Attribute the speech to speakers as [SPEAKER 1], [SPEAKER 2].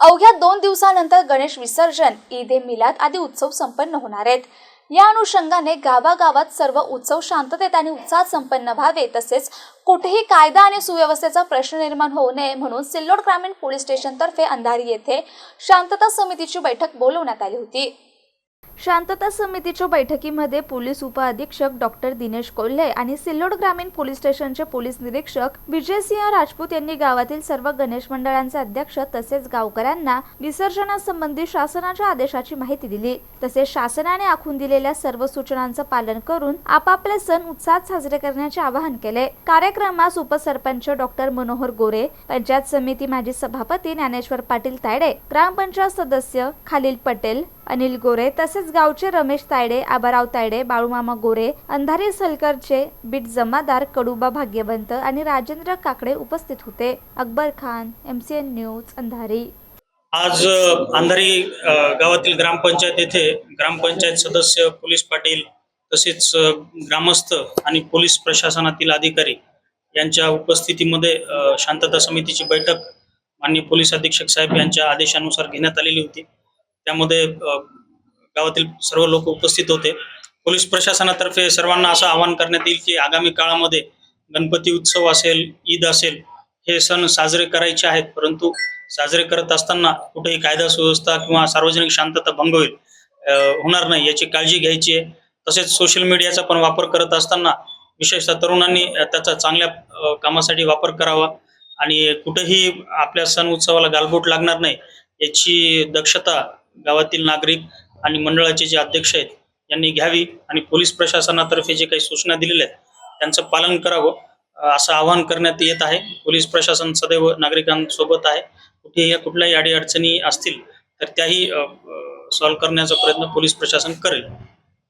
[SPEAKER 1] अवघ्या दोन दिवसानंतर गणेश विसर्जन ईद ए मिलाद आदी उत्सव संपन्न होणार आहेत. या अनुषंगाने गावागावात सर्व उत्सव शांततेत आणि उत्साहात संपन्न व्हावे तसेच कुठेही कायदा आणि सुव्यवस्थेचा प्रश्न निर्माण होऊ नये म्हणून सिल्लोड ग्रामीण पोलीस स्टेशनतर्फे अंधारी येथे शांतता समितीची बैठक बोलवण्यात आली होती. शांतता समितीच्या बैठकीमध्ये पोलीस उपअधीक्षक डॉक्टर दिनेश कोल्हे आणि सिल्लोड ग्रामीण पोलीस स्टेशनचे पोलीस निरीक्षक विजयसिंह राजपूत यांनी गावातील सर्व गणेश मंडळांचे अध्यक्ष तसेच गावकऱ्यांना विसर्जनासंबंधी शासनाच्या आदेशाची माहिती दिली. तसेच शासनाने आखून दिलेल्या सर्व सूचनांचं पालन करून आपापले सण उत्साहात साजरे करण्याचे आवाहन केले. कार्यक्रमास उपसरपंच डॉक्टर मनोहर गोरे पंचायत समिती माजी सभापती ज्ञानेश्वर पाटील तायडे ग्रामपंचायत सदस्य खालील पटेल अनिल गोरे तसेच गावचे रमेश तायडे आबाराव तायडे बाळूमामा गोरे अंधारी सलकरचे बीट जमादार कडुबा भाग्यवंत आणि राजेंद्र काकडे उपस्थित होते. Akbar Khan MCN news Andhari.
[SPEAKER 2] आज अंधारी गावातील ग्रामपंचायत येथे ग्रामपंचायत सदस्य पोलीस पाटील तसेच ग्रामस्थ आणि पोलीस प्रशासनातील अधिकारी यांच्या उपस्थितीमध्ये शांतता समितीची बैठक माननीय पोलीस अधीक्षक साहेब यांच्या आदेशानुसार घेण्यात आलेली होती. त्यामध्ये गावातील सर्व लोक उपस्थित होते. पोलीस प्रशासनातर्फे सर्वांना असं आवाहन करण्यात येईल की आगामी काळामध्ये गणपती उत्सव असेल ईद असेल हे सण साजरे करायचे आहेत. परंतु साजरे करत असताना कुठेही कायदा सुव्यवस्था किंवा सार्वजनिक शांतता भंग होईल होणार नाही याची काळजी घ्यायची आहे. तसेच सोशल मीडियाचा पण वापर करत असताना विशेषतः तरुणांनी त्याचा चांगल्या कामासाठी वापर करावा. आणि कुठेही आपल्या सण उत्सवाला गालबोट लागणार नाही याची दक्षता गावातील नागरिक आणि मंडळाचे जे अध्यक्ष आहेत यांनी घ्यावी आणि पोलीस प्रशासनातर्फे जे काही सूचना दिलेल्या आहेत त्यांचं पालन करावं असं आवाहन करण्यात येत आहे. पोलीस प्रशासन सदैव नागरिकांसोबत आहे. कुठेही कुठल्याही अडीअडचणी असतील तर त्याही सॉल्व्ह करण्याचा प्रयत्न पोलीस प्रशासन करेल.